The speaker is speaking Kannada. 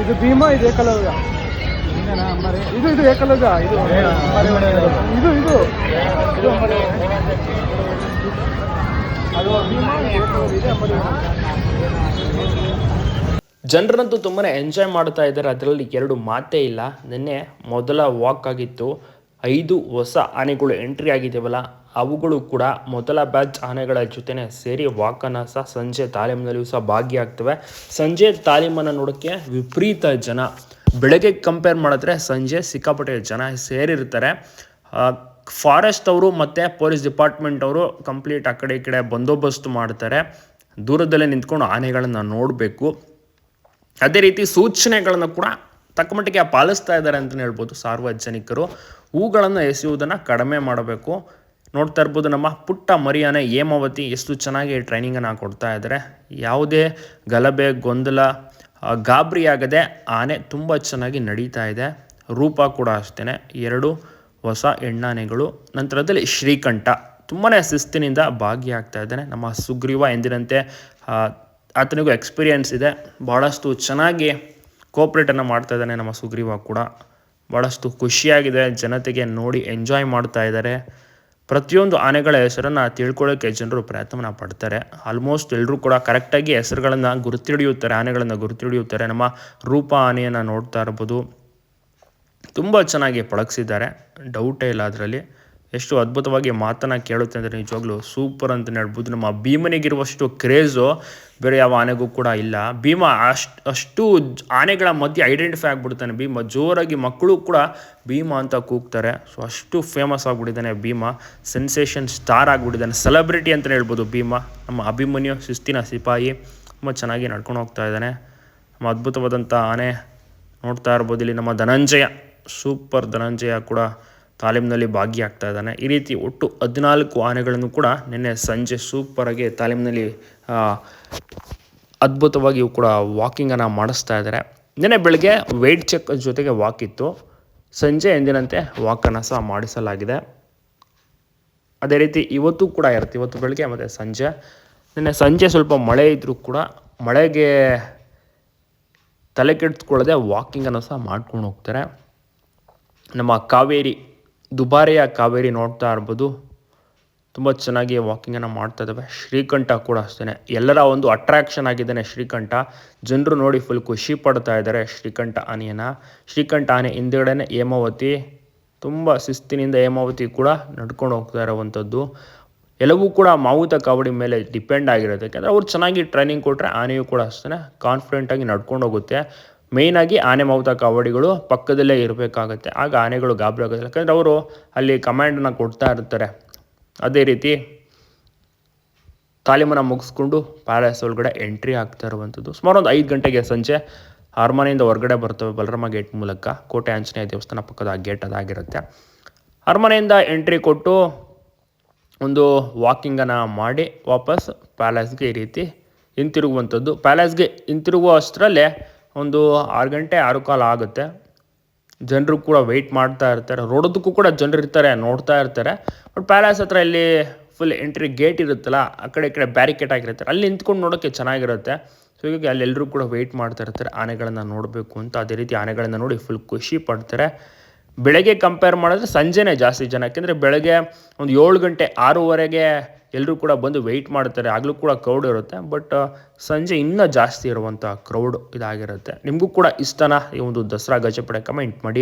ಇದು ಭೀಮಾ ಇದು ಏಕಲವ್ಯ. ಇದು ಇದು ಏಕಲವ್ಯ ಇದು. ಇದು ಇದು. ಇದು ಅದು ಭೀಮಾ ಇದು ಏಕಲವ್ಯ ಇದೆ ಜನರಂತೂ ತುಂಬಾ ಎಂಜಾಯ್ ಮಾಡ್ತಾ ಇದ್ದಾರೆ. ಅದರಲ್ಲಿ ಎರಡು ಮಾತೇ ಇಲ್ಲ. ನಿನ್ನೆ ಮೊದಲ ವಾಕ್ ಆಗಿತ್ತು. ಐದು ಹೊಸ ಆನೆಗಳು ಎಂಟ್ರಿ ಆಗಿದ್ದಾವಲ್ಲ ಅವುಗಳು ಕೂಡ ಮೊದಲ ಬ್ಯಾಚ್ ಆನೆಗಳ ಜೊತೆನೇ ಸೇರಿ ವಾಕನ್ನು ಸಹ ಸಂಜೆ ತಾಲೀಮಿನಲ್ಲಿಯೂ ಸಹ ಭಾಗಿಯಾಗ್ತವೆ. ಸಂಜೆ ತಾಲೀಮನ್ನು ನೋಡೋಕ್ಕೆ ವಿಪರೀತ ಜನ. ಬೆಳಗ್ಗೆ ಕಂಪೇರ್ ಮಾಡಿದ್ರೆ ಸಂಜೆ ಸಿಕ್ಕಾಪಟ್ಟೆ ಜನ ಸೇರಿರ್ತಾರೆ. ಫಾರೆಸ್ಟ್ ಅವರು ಮತ್ತು ಪೊಲೀಸ್ ಡಿಪಾರ್ಟ್ಮೆಂಟ್ ಅವರು ಕಂಪ್ಲೀಟ್ ಆ ಕಡೆ ಈ ಕಡೆ ಬಂದೋಬಸ್ತ್ ಮಾಡ್ತಾರೆ. ದೂರದಲ್ಲೇ ನಿಂತ್ಕೊಂಡು ಆನೆಗಳನ್ನು ನೋಡಬೇಕು. ಅದೇ ರೀತಿ ಸೂಚನೆಗಳನ್ನು ಕೂಡ ತಕ್ಕಮಟ್ಟಿಗೆ ಪಾಲಿಸ್ತಾ ಇದ್ದಾರೆ ಅಂತಲೇ ಹೇಳ್ಬೋದು ಸಾರ್ವಜನಿಕರು. ಹೂಗಳನ್ನು ಎಸೆಯುವುದನ್ನು ಕಡಿಮೆ ಮಾಡಬೇಕು. ನೋಡ್ತಾ ಇರ್ಬೋದು, ನಮ್ಮ ಪುಟ್ಟ ಮರಿಯಾನೆ ಹೇಮಾವತಿ ಎಷ್ಟು ಚೆನ್ನಾಗಿ ಟ್ರೈನಿಂಗನ್ನು ಕೊಡ್ತಾ ಇದ್ದಾರೆ ಯಾವುದೇ ಗಲಭೆ, ಗೊಂದಲ ಗಾಬರಿ ಆಗದೆ ಆನೆ ತುಂಬ ಚೆನ್ನಾಗಿ ನಡೀತಾ ಇದೆ. ರೂಪ ಕೂಡ ಅಷ್ಟೇ ಎರಡು ಹೊಸ ಹೆಣ್ಣಾನೆಗಳು ನಂತರದಲ್ಲಿ ಶ್ರೀಕಂಠ ತುಂಬಾ ಶಿಸ್ತಿನಿಂದ ಭಾಗಿಯಾಗ್ತಾ ಇದ್ದಾನೆ. ನಮ್ಮ ಸುಗ್ರೀವ ಎಂದಿನಂತೆ ಆತನಿಗೂ ಎಕ್ಸ್ಪೀರಿಯನ್ಸ್ ಇದೆ. ಭಾಳಷ್ಟು ಚೆನ್ನಾಗಿ ಕೋಪ್ರೇಟನ್ನು ಮಾಡ್ತಾ ಇದ್ದಾನೆ ನಮ್ಮ ಸುಗ್ರೀವ ಕೂಡ. ಭಾಳಷ್ಟು ಖುಷಿಯಾಗಿದೆ. ಜನತೆಗೆ ನೋಡಿ ಎಂಜಾಯ್ ಮಾಡ್ತಾ ಇದ್ದಾರೆ. ಪ್ರತಿಯೊಂದು ಆನೆಗಳ ಹೆಸರನ್ನು ತಿಳ್ಕೊಳ್ಳೋಕ್ಕೆ ಜನರು ಪ್ರಯತ್ನ ಪಡ್ತಾರೆ. ಆಲ್ಮೋಸ್ಟ್ ಎಲ್ಲರೂ ಕೂಡ ಕರೆಕ್ಟಾಗಿ ಹೆಸರುಗಳನ್ನು ಗುರುತಿಡಿಯುತ್ತಾರೆ ಆನೆಗಳನ್ನು ಗುರುತಿಡಿಯುತ್ತಾರೆ ನಮ್ಮ ರೂಪ ಆನೆಯನ್ನು ನೋಡ್ತಾ ಇರ್ಬೋದು. ತುಂಬ ಚೆನ್ನಾಗಿ ಪಳಗಿಸಿದ್ದಾರೆ. ಡೌಟೇ ಇಲ್ಲ ಅದರಲ್ಲಿ. ಎಷ್ಟು ಅದ್ಭುತವಾಗಿ ಮಾತನ್ನು ಕೇಳುತ್ತೆ ಅಂದರೆ ನಿಜವಾಗ್ಲೂ ಸೂಪರ್ ಅಂತಲೇ ಹೇಳ್ಬೋದು. ನಮ್ಮ ಭೀಮನಿಗಿರುವಷ್ಟು ಕ್ರೇಜು ಬೇರೆ ಯಾವ ಆನೆಗೂ ಕೂಡ ಇಲ್ಲ. ಭೀಮ ಅಷ್ಟು ಅಷ್ಟು ಆನೆಗಳ ಮಧ್ಯೆ ಐಡೆಂಟಿಫೈ ಆಗಿಬಿಡ್ತಾನೆ ಭೀಮ. ಜೋರಾಗಿ ಮಕ್ಕಳು ಕೂಡ ಭೀಮ ಅಂತ ಕೂಗ್ತಾರೆ. ಸೊ ಅಷ್ಟು ಫೇಮಸ್ ಆಗಿಬಿಟ್ಟಿದ್ದಾನೆ ಭೀಮ. ಸೆನ್ಸೇಷನ್ ಸ್ಟಾರ್ ಆಗಿಬಿಟ್ಟಿದ್ದಾನೆ. ಸೆಲೆಬ್ರಿಟಿ ಅಂತಲೇ ಹೇಳ್ಬೋದು ಭೀಮ. ನಮ್ಮ ಅಭಿಮನ್ಯು, ಶಿಸ್ತಿನ ಸಿಪಾಯಿ. ತುಂಬ ಚೆನ್ನಾಗಿ ನಡ್ಕೊಂಡು ಹೋಗ್ತಾ ಇದ್ದಾನೆ. ನಮ್ಮ ಅದ್ಭುತವಾದಂಥ ಆನೆ ನೋಡ್ತಾ ಇರ್ಬೋದು ಇಲ್ಲಿ. ನಮ್ಮ ಧನಂಜಯ, ಸೂಪರ್ ಧನಂಜಯ ಕೂಡ ತಾಲೀಮಿನಲ್ಲಿ ಭಾಗಿಯಾಗ್ತಾ ಇದ್ದಾನೆ. ಈ ರೀತಿ ಒಟ್ಟು ಹದಿನಾಲ್ಕು ಆನೆಗಳನ್ನು ಕೂಡ ನಿನ್ನೆ ಸಂಜೆ ಸೂಪರಾಗಿ ತಾಲೀಮಿನಲ್ಲಿ ಅದ್ಭುತವಾಗಿ ಕೂಡ ವಾಕಿಂಗನ್ನು ಮಾಡಿಸ್ತಾ ಇದ್ದಾರೆ. ನಿನ್ನೆ ಬೆಳಗ್ಗೆ ವೆಯ್ಟ್ ಚೆಕ್ ಜೊತೆಗೆ ವಾಕ್ ಇತ್ತು. ಸಂಜೆ ಎಂದಿನಂತೆ ವಾಕನ್ನು ಸಹ ಮಾಡಿಸಲಾಗಿದೆ. ಅದೇ ರೀತಿ ಇವತ್ತು ಕೂಡ ಇರುತ್ತೆ. ಇವತ್ತು ಬೆಳಗ್ಗೆ ಮತ್ತು ಸಂಜೆ. ನಿನ್ನೆ ಸಂಜೆ ಸ್ವಲ್ಪ ಮಳೆ ಇದ್ದರೂ ಕೂಡ ಮಳೆಗೆ ತಲೆ ಕೆಡಿಸ್ಕೊಳ್ಳದೆ ವಾಕಿಂಗನ್ನು ಸಹ ಮಾಡ್ಕೊಂಡು ಹೋಗ್ತಾರೆ. ನಮ್ಮ ಕಾವೇರಿ ದುಬಾರಿಯ ಕಾವೇರಿ ನೋಡ್ತಾ ಇರ್ಬೋದು. ತುಂಬ ಚೆನ್ನಾಗಿ ವಾಕಿಂಗನ್ನು ಮಾಡ್ತಾ ಇದ್ದಾವೆ ಶ್ರೀಕಂಠ ಕೂಡ ಅಷ್ಟೇ ಎಲ್ಲರ ಒಂದು ಅಟ್ರಾಕ್ಷನ್ ಆಗಿದ್ದಾನೆ ಶ್ರೀಕಂಠ. ಜನರು ನೋಡಿ ಫುಲ್ ಖುಷಿ ಪಡ್ತಾ ಇದ್ದಾರೆ ಶ್ರೀಕಂಠ ಆನೆಯನ್ನು. ಶ್ರೀಕಂಠ ಆನೆ ಹಿಂದುಗಡೆನೆ ಹೇಮಾವತಿ. ತುಂಬ ಶಿಸ್ತಿನಿಂದ ಹೇಮಾವತಿ ಕೂಡ ನಡ್ಕೊಂಡು ಹೋಗ್ತಾ ಇರೋವಂಥದ್ದು ಎಲ್ಲವೂ ಕೂಡ ಮಾವುತ ಕಾವಡಿ ಮೇಲೆ ಡಿಪೆಂಡ್ ಆಗಿರೋದು ಯಾಕಂದರೆ ಅವ್ರು ಚೆನ್ನಾಗಿ ಟ್ರೈನಿಂಗ್ ಕೊಟ್ಟರೆ ಆನೆಯೂ ಕೂಡ ಅಷ್ಟೇ ಕಾನ್ಫಿಡೆಂಟಾಗಿ ನಡ್ಕೊಂಡು ಹೋಗುತ್ತೆ. ಮೇಯ್ನಾಗಿ ಆನೆ ಮೌತ ಕಾವಡಿಗಳು ಪಕ್ಕದಲ್ಲೇ ಇರಬೇಕಾಗತ್ತೆ. ಆಗ ಆನೆಗಳು ಗಾಬರಿ ಆಗೋದಿಲ್ಲ. ಯಾಕಂದರೆ ಅವರು ಅಲ್ಲಿ ಕಮಾಂಡನ್ನು ಕೊಡ್ತಾ ಇರ್ತಾರೆ. ಅದೇ ರೀತಿ ತಾಲೀಮನ್ನು ಮುಗಿಸ್ಕೊಂಡು ಪ್ಯಾಲೇಸ್ ಒಳಗಡೆ ಎಂಟ್ರಿ ಆಗ್ತಾ ಇರುವಂಥದ್ದು. ಸುಮಾರು ಒಂದು ಐದು ಗಂಟೆಗೆ ಸಂಜೆ ಅರಮನೆಯಿಂದ ಹೊರಗಡೆ ಬರ್ತವೆ ಬಲರಾಮ ಗೇಟ್ ಮೂಲಕ. ಕೋಟೆ ಆಂಜನೇಯ ದೇವಸ್ಥಾನ ಪಕ್ಕದ ಆ ಗೇಟ್ ಅದಾಗಿರುತ್ತೆ ಅರಮನೆಯಿಂದ ಎಂಟ್ರಿ ಕೊಟ್ಟು ಒಂದು ವಾಕಿಂಗನ್ನು ಮಾಡಿ ವಾಪಸ್ ಪ್ಯಾಲೇಸ್ಗೆ ಈ ರೀತಿ ಹಿಂತಿರುಗುವಂಥದ್ದು. ಪ್ಯಾಲೇಸ್ಗೆ ಹಿಂತಿರುಗುವ ಅಷ್ಟರಲ್ಲೇ ಒಂದು ಆರು ಗಂಟೆ, ಆರು ಕಾಲ ಆಗುತ್ತೆ. ಜನರು ಕೂಡ ವೆಯ್ಟ್ ಮಾಡ್ತಾ ಇರ್ತಾರೆ. ರೋಡೋದಕ್ಕೂ ಕೂಡ ಜನರು ಇರ್ತಾರೆ, ನೋಡ್ತಾ ಇರ್ತಾರೆ. ಬಟ್ ಪ್ಯಾಲೇಸ್ ಹತ್ರ ಇಲ್ಲಿ ಫುಲ್ ಎಂಟ್ರಿ ಗೇಟ್ ಇರುತ್ತಲ್ಲ, ಆ ಕಡೆ ಈ ಕಡೆ ಬ್ಯಾರಿಕೇಟ್ ಆಗಿರ್ತಾರೆ ಅಲ್ಲಿ ನಿಂತ್ಕೊಂಡು ನೋಡೋಕ್ಕೆ ಚೆನ್ನಾಗಿರುತ್ತೆ. ಸೊ ಹೀಗಾಗಿ ಅಲ್ಲೆಲ್ಲರೂ ಕೂಡ ವೆಯ್ಟ್ ಮಾಡ್ತಾ ಇರ್ತಾರೆ. ಆನೆಗಳನ್ನು ನೋಡಬೇಕು ಅಂತ. ಅದೇ ರೀತಿ ಆನೆಗಳನ್ನು ನೋಡಿ ಫುಲ್ ಖುಷಿ ಪಡ್ತಾರೆ. ಬೆಳಗ್ಗೆ ಕಂಪೇರ್ ಮಾಡಿದ್ರೆ ಸಂಜೆನೇ ಜಾಸ್ತಿ ಜನ. ಯಾಕೆಂದರೆ ಬೆಳಗ್ಗೆ ಒಂದು ಏಳು ಗಂಟೆ, ಆರೂವರೆಗೆ ಎಲ್ಲರೂ ಕೂಡ ಬಂದು ವೆಯ್ಟ್ ಮಾಡ್ತಾರೆ. ಆಗಲೂ ಕೂಡ ಕ್ರೌಡ್ ಇರುತ್ತೆ. ಬಟ್ ಸಂಜೆ ಇನ್ನೂ ಜಾಸ್ತಿ ಇರುವಂಥ ಕ್ರೌಡ್ ಇದಾಗಿರುತ್ತೆ. ನಿಮಗೂ ಕೂಡ ಇಷ್ಟನಾ ಈ ಒಂದು ದಸರಾ ಗಜಪಡೆ? ಕಮೆಂಟ್ ಮಾಡಿ.